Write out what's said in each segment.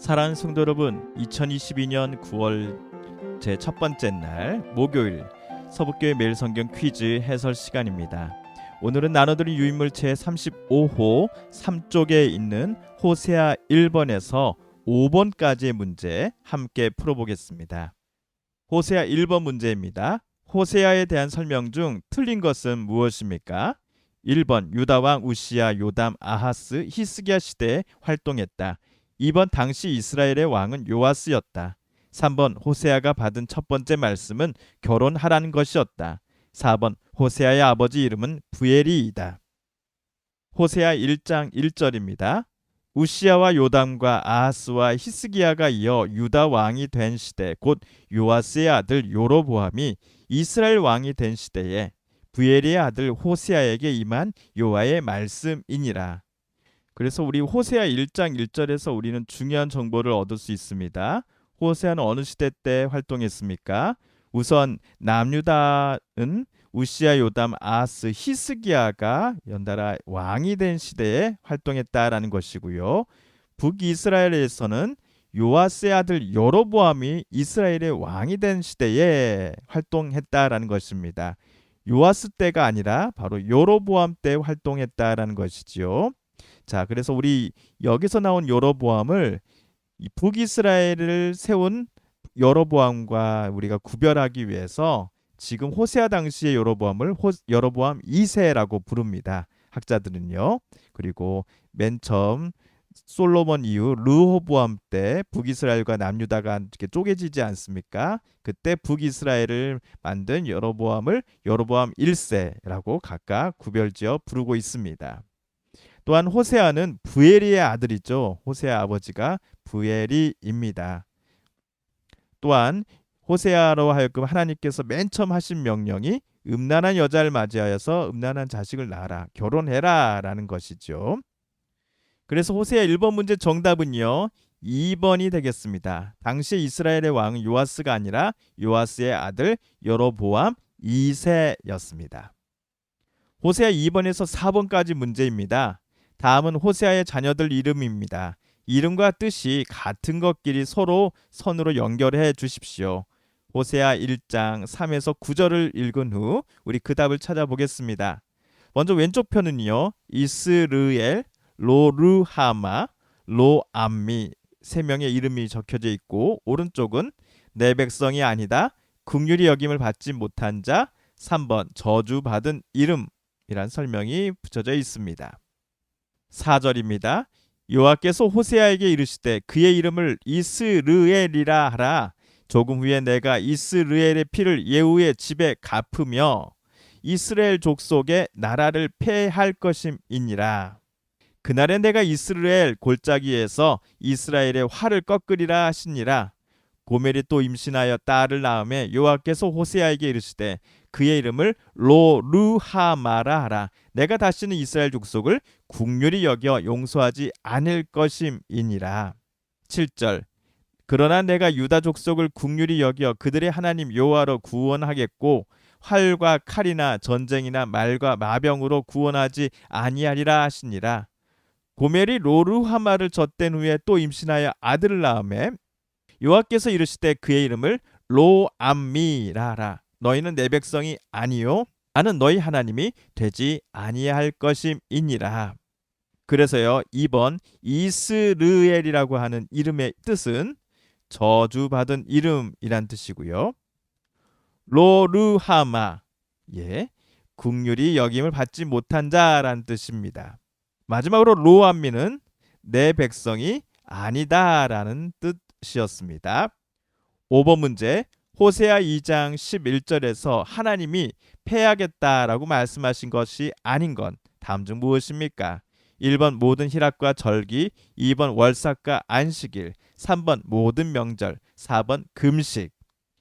사랑하는 성도 여러분, 2022년 9월 제 첫 번째 날 목요일 서북교회 매일 성경 퀴즈 해설 시간입니다. 오늘은 나눠드린 유인물 제 35호 3쪽에 있는 호세아 1번에서 5번까지의 문제 함께 풀어보겠습니다. 호세아 1번 문제입니다. 호세아에 대한 설명 중 틀린 것은 무엇입니까? 1번 유다 왕 우시야 요담 아하스 히스기야 시대에 활동했다. 2번 당시 이스라엘의 왕은 요아스였다. 3번 호세아가 받은 첫 번째 말씀은 결혼하라는 것이었다. 4번 호세아의 아버지 이름은 부엘이이다. 호세아 1장 1절입니다. 우시아와 요담과 아하스와 히스기야가 이어 유다 왕이 된 시대 곧 요아스의 아들 요로보암이 이스라엘 왕이 된 시대에 부엘의 아들 호세아에게 임한 요아의 말씀이니라. 그래서 우리 호세아 1장 1절에서 우리는 중요한 정보를 얻을 수 있습니다. 호세아는 어느 시대 때 활동했습니까? 우선 남유다는 우시아 요담 아스 히스기야가 연달아 왕이 된 시대에 활동했다라는 것이고요. 북이스라엘에서는 요아스의 아들 여로보암이 이스라엘의 왕이 된 시대에 활동했다라는 것입니다. 요아스 때가 아니라 바로 여로보암 때 활동했다라는 것이지요. 자, 그래서 우리 여기서 나온 여로보암을 북이스라엘을 세운 여로보암과 우리가 구별하기 위해서 지금 호세아 당시의 여로보암을 호, 여로보암 2세라고 부릅니다. 학자들은요. 그리고 맨 처음 솔로몬 이후 르호보암 때 북이스라엘과 남유다가 이렇게 쪼개지지 않습니까? 그때 북이스라엘을 만든 여로보암을 여로보암 1세라고 각각 구별지어 부르고 있습니다. 또한 호세아는 부엘이의 아들이죠. 호세아 아버지가 부엘이입니다. 또한 호세아로 하여금 하나님께서 맨 처음 하신 명령이 음란한 여자를 맞이하여서 음란한 자식을 낳아라 결혼해라 라는 것이죠. 그래서 호세아 1번 문제 정답은요. 2번이 되겠습니다. 당시 이스라엘의 왕은 요아스가 아니라 요아스의 아들 여로보암 2세였습니다. 호세아 2번에서 4번까지 문제입니다. 다음은 호세아의 자녀들 이름입니다. 이름과 뜻이 같은 것끼리 서로 선으로 연결해 주십시오. 호세아 1장 3에서 9절을 읽은 후 우리 그 답을 찾아보겠습니다. 먼저 왼쪽 편은요. 이스르엘, 로르하마, 로암미 세 명의 이름이 적혀져 있고 오른쪽은 내 백성이 아니다. 국률이 여김을 받지 못한 자 3번 저주받은 이름이란 설명이 붙여져 있습니다. 4절입니다. 여호와께서 호세아에게 이르시되 그의 이름을 이스르엘이라 하라. 조금 후에 내가 이스르엘의 피를 예후의 집에 갚으며 이스라엘 족속의 나라를 폐할 것임이니라. 그날에 내가 이스라엘 골짜기에서 이스라엘의 활을 꺾으리라 하시니라. 고멜이 또 임신하여 딸을 낳음에 여호와께서 호세아에게 이르시되 그의 이름을 로르하마라 하라. 내가 다시는 이스라엘 족속을 국률이 여겨 용서하지 않을 것임이니라. 7절 그러나 내가 유다 족속을 국률이 여겨 그들의 하나님 여호와로 구원하겠고 활과 칼이나 전쟁이나 말과 마병으로 구원하지 아니하리라 하시니라. 고멜이 로르하마를 젖댄 후에 또 임신하여 아들을 낳음에 여호와께서 이르시되 그의 이름을 로암미라라. 너희는 내 백성이 아니요 나는 너희 하나님이 되지 아니할 것임이니라. 그래서요 2번 이스르엘이라고 하는 이름의 뜻은 저주받은 이름이란 뜻이고요. 로르하마 예 국률이 여김을 받지 못한 자란 뜻입니다. 마지막으로 로암미는 내 백성이 아니다라는 뜻이었습니다. 5번 문제 호세아 2장 11절에서 하나님이 패하겠다라고 말씀하신 것이 아닌 건 다음 중 무엇입니까? 1번 모든 희락과 절기, 2번 월삭과 안식일, 3번 모든 명절, 4번 금식.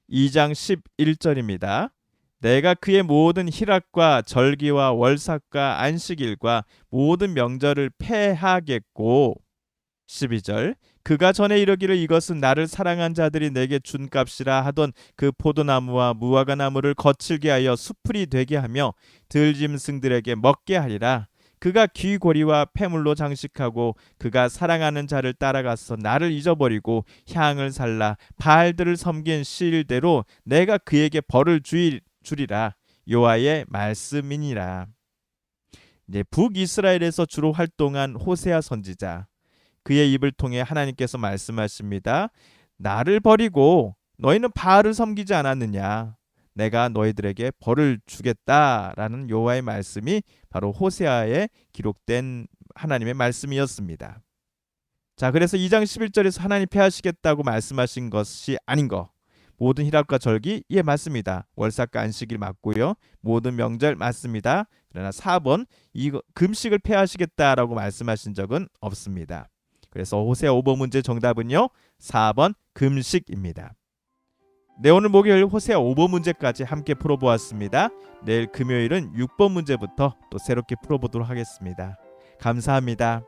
2장 11절입니다. 내가 그의 모든 희락과 절기와 월삭과 안식일과 모든 명절을 패하겠고 12절 그가 전에 이르기를 이것은 나를 사랑한 자들이 내게 준 값이라 하던 그 포도나무와 무화과 나무를 거칠게 하여 수풀이 되게 하며 들짐승들에게 먹게 하리라. 그가 귀고리와 폐물로 장식하고 그가 사랑하는 자를 따라가서 나를 잊어버리고 향을 살라 바알들을 섬긴 시일대로 내가 그에게 벌을 주이, 주리라. 여호와의 말씀이니라. 이제 북이스라엘에서 주로 활동한 호세아 선지자 그의 입을 통해 하나님께서 말씀하십니다. 나를 버리고 너희는 바알을 섬기지 않았느냐? 내가 너희들에게 벌을 주겠다라는 여호와의 말씀이 바로 호세아에 기록된 하나님의 말씀이었습니다. 자, 그래서 2장 11절에서 하나님 패하시겠다고 말씀하신 것이 아닌 거. 모든 희락과 절기 예 맞습니다. 월삭과 안식일 맞고요. 모든 명절 맞습니다. 그러나 4번 이거 금식을 패하시겠다라고 말씀하신 적은 없습니다. 그래서 호세아 5번 문제 정답은요. 4번 금식입니다. 네 오늘 목요일 호세아 5번 문제까지 함께 풀어보았습니다. 내일 금요일은 6번 문제부터 또 새롭게 풀어보도록 하겠습니다. 감사합니다.